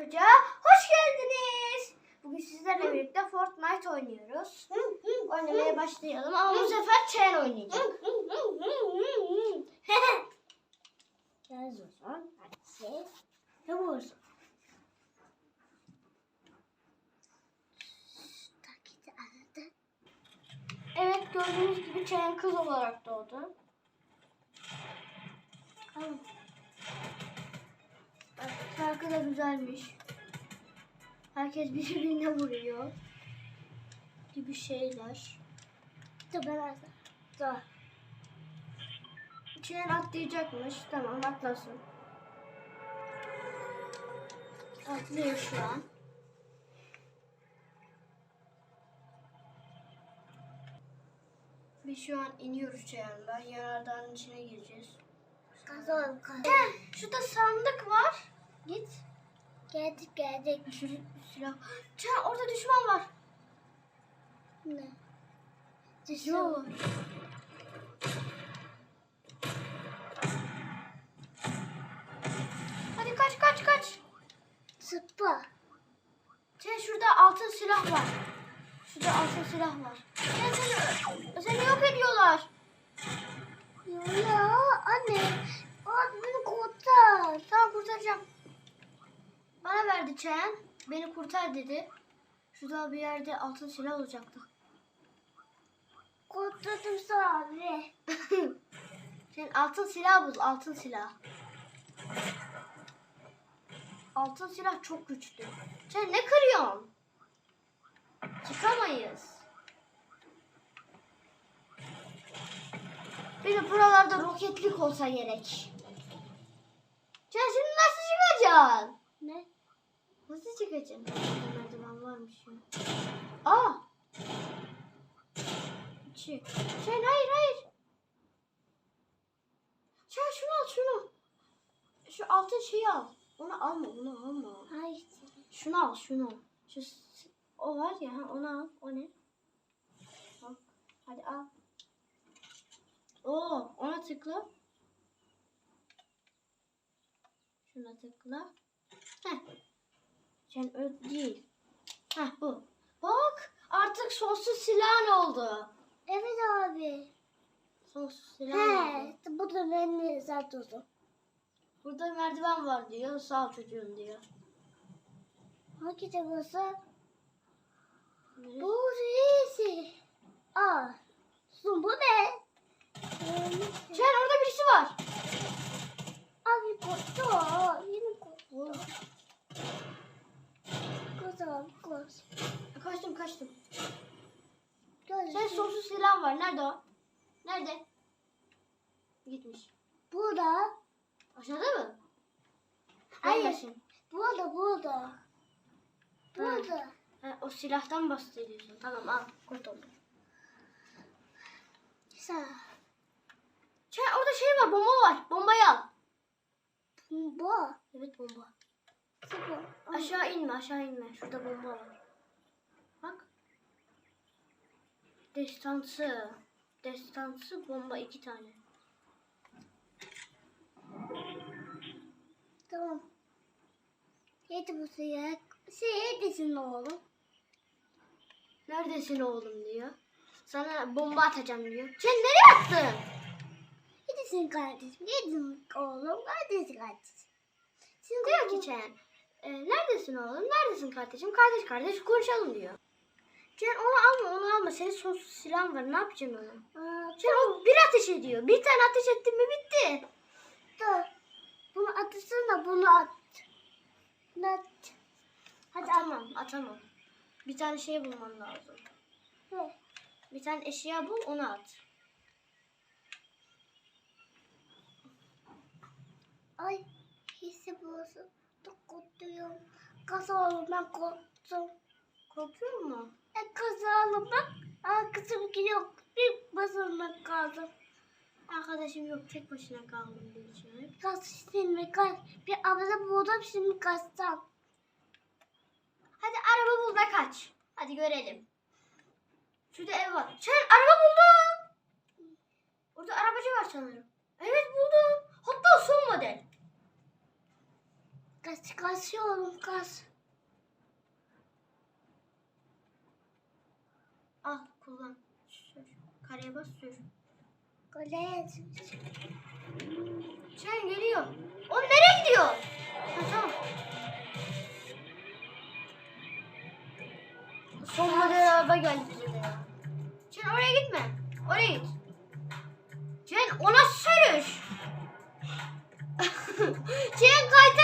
Hoca hoş geldiniz. Bugün sizlerle birlikte Fortnite oynuyoruz. Oynamaya başlayalım ama bu sefer Chen oynayacak. Gel Zozan. Hadi. Yavuz. Evet gördüğünüz gibi Chen kız olarak doğdu. Alın. Şarkı da güzelmiş. Herkes birbirine vuruyor. Gibi şeyler. Dur ben. Dur. İçinden atlayacakmış. Tamam atlasın. Atlıyor şu an. Biz şu an iniyoruz çayanda. Yanardağın içine gireceğiz. Kazan kazan. Şurada sandık var. Git. Geldik geldik. Şu silah. Çağ orada düşman var. Ne? Yok. Hadi kaç kaç kaç. Sıpa. Çağ şurada altın silah var. Şurada altın silah var. Çağ seni, seni yok ediyorlar. Ya anne. Abi beni kurtar. Tamam kurtaracağım. Bana verdi Çağan. Beni kurtar dedi. Şurada bir yerde altın silah olacaktı. Kurtardım sana abi. Sen altın silah bul, altın silah. Altın silah çok güçlü. Sen ne kırıyorsun? Çıkamayız. Bir de buralarda roketlik olsa gerek. Sen şimdi nasıl çıkacaksın? Çıkacaksın? Merdiven varmış ya. Aa! Çık. Sen hayır hayır. Sen şunu al şunu. Şu altın şeyi al. Onu alma onu alma. Hayır. Şunu al şunu. Şu o var ya ha, onu al. O ne? Al. Hadi al. Oo, ona tıkla. Şuna tıkla. Heh. Sen öyle değil. Heh bu. Bak artık sonsuz silahın oldu. Evet abi. Sonsuz oldu. He. Bu da beni zaten oldu. Burada merdiven var diyor. Sağ ol çocuğum diyor. Hangi tabası? Bu iyisi. Aa. Su bu ne? Sen orada birisi var. Abi korktu. Kızım kız. Kaçtım kaçtım. Gel. Sen sonsuz silah var. Nerede o? Nerede? Gitmiş. Burada. Aşağıda mı? Hayır. Neredesin? Burada burada. Burada. Ha, o silahtan bahsediyorsun. Tamam al. Kurtuldum. Sen orada şey var. Bomba var. Bombayı al. Bu. Evet bomba. Aşağı inme aşağı inme. Şurada bomba var. Bak. Destansı. Destansı bomba iki tane. Tamam. Yedi bu suya. Şey desin oğlum. Neredesin oğlum diyor. Sana bomba atacağım diyor. Sen nereye attın? Yedesin kardeşim. Yedin oğlum. Neredesin kardeşim? Şimdi Diyor ki Çen. "E, neredesin oğlum? Neredesin kardeşim? Kardeş kardeş konuşalım diyor. Çen onu alma onu alma. Senin sonsuz silahın var. Ne yapacaksın onu? Aa, Çen o bir ateş ediyor. Bir tane ateş ettin mi bitti. dur. Bunu atırsana bunu at. Ne at? Hadi atamam atamam. Bir tane şey bulman lazım. He. Bir tane eşya bul onu at. Ay hissi bozuldu. Çok korkuyorum. Kazalım ben korktum. Korkuyor musun? Aa kızım gidiyor. Bir basılmak kaldım. Arkadaşım yok tek başına kaldım diyeceğim. Kaç şimdi kaç. Bir abla buldum şimdi kaçsam. Hadi araba bul ve kaç. Hadi görelim. Şurada ev var. Sen araba buldun. Orada arabacı var sanırım. Evet buldum. Hatta son model. Kaç kasıyorum kas. Al kullan. Sür. Kareye bas sür. Kolay Çen geliyor. O nereye gidiyor? Ha, tamam. Son model araba geldi bize ya. Oraya gitme. Oraya git. Çen o nasıl sürüş? Çen kaytak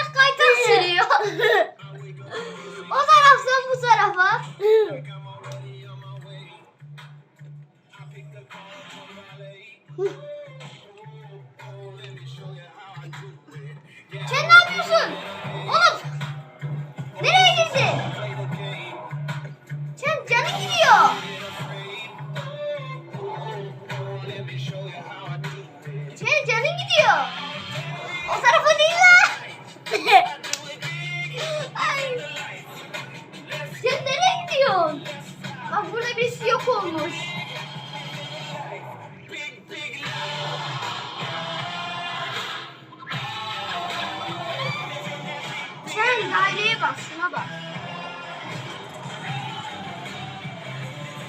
Daireye bak, şuna bak.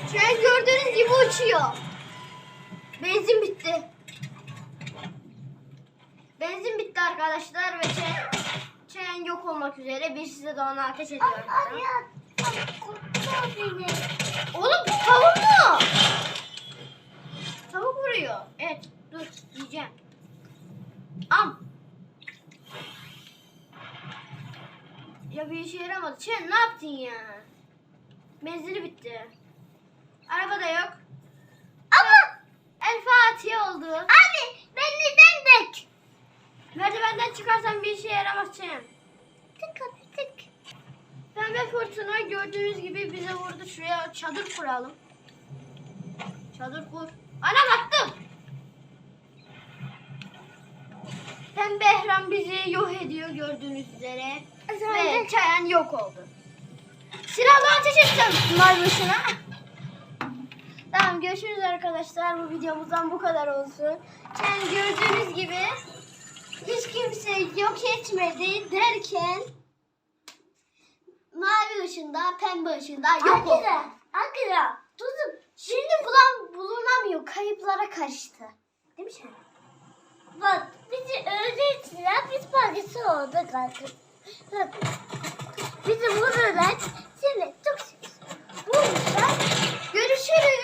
Sen gördüğünüz gibi uçuyor. Benzin bitti. Benzin bitti arkadaşlar ve Çen, Çen yok olmak üzere. Bir size de ona ateş ediyor. Anne. Kurtar beni. Oğlum tavuk mu? Tavuk vuruyor. Evet dur yiyeceğim. Am. Ya bir işe yaramadı. Çen ne yaptın ya? Benzini bitti. Araba da yok. Ama El Fatiha oldu. Abi ben neden bek? Merdivenden çıkarsan bir işe yaramaz Çen. Tık abi tık. Pembe fırtına gördüğünüz gibi bize vurdu. Şuraya çadır kuralım. Çadır kur. Anam attım. Pembe ehram bizi yok ediyor gördüğünüz üzere. Ve çayan yok oldu. Silahla ateş edeceğim bunlar başına. Tamam görüşürüz arkadaşlar. Bu videomuzdan bu kadar olsun. Çayan gördüğünüz gibi hiç kimse yok etmedi derken mavi ışında, pembe ışında yok oldu. Akira. Tuzum. Şimdi bulan bulunamıyor. Kayıplara karıştı. Değil mi sen? Bak bizi öğrettiler. Biz parası olduk artık. Bak, Bizi vururlar. Seni çok Vurmuşlar. Görüşürüz.